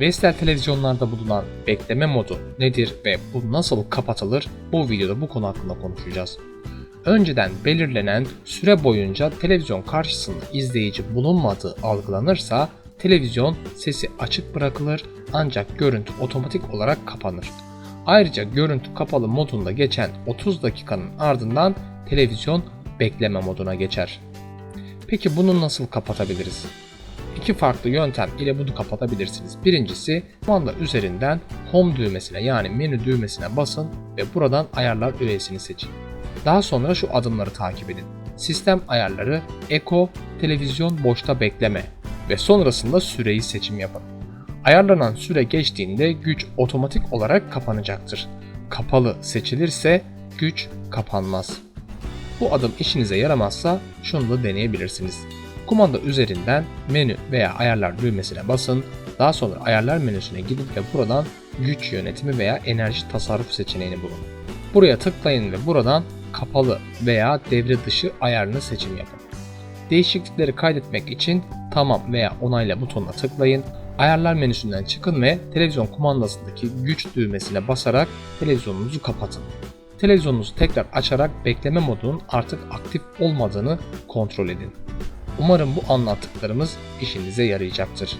Vestel televizyonlarda bulunan bekleme modu nedir ve bu nasıl kapatılır? Bu videoda bu konu hakkında konuşacağız. Önceden belirlenen süre boyunca televizyon karşısında izleyici bulunmadığı algılanırsa televizyon sesi açık bırakılır ancak görüntü otomatik olarak kapanır. Ayrıca görüntü kapalı modunda geçen 30 dakikanın ardından televizyon bekleme moduna geçer. Peki bunu nasıl kapatabiliriz? İki farklı yöntem ile bunu kapatabilirsiniz. Birincisi kumanda üzerinden home düğmesine yani menü düğmesine basın ve buradan ayarlar üyesini seçin. Daha sonra şu adımları takip edin. Sistem ayarları, Eco, televizyon boşta bekleme ve sonrasında süreyi seçim yapın. Ayarlanan süre geçtiğinde güç otomatik olarak kapanacaktır. Kapalı seçilirse güç kapanmaz. Bu adım işinize yaramazsa şunu da deneyebilirsiniz. Kumanda üzerinden menü veya ayarlar düğmesine basın. Daha sonra ayarlar menüsüne gidip ve buradan güç yönetimi veya enerji tasarruf seçeneğini bulun. Buraya tıklayın ve buradan kapalı veya devre dışı ayarını seçim yapın. Değişiklikleri kaydetmek için tamam veya onayla butonuna tıklayın. Ayarlar menüsünden çıkın ve televizyon kumandasındaki güç düğmesine basarak televizyonunuzu kapatın. Televizyonunuzu tekrar açarak bekleme modunun artık aktif olmadığını kontrol edin. Umarım bu anlattıklarımız işinize yarayacaktır.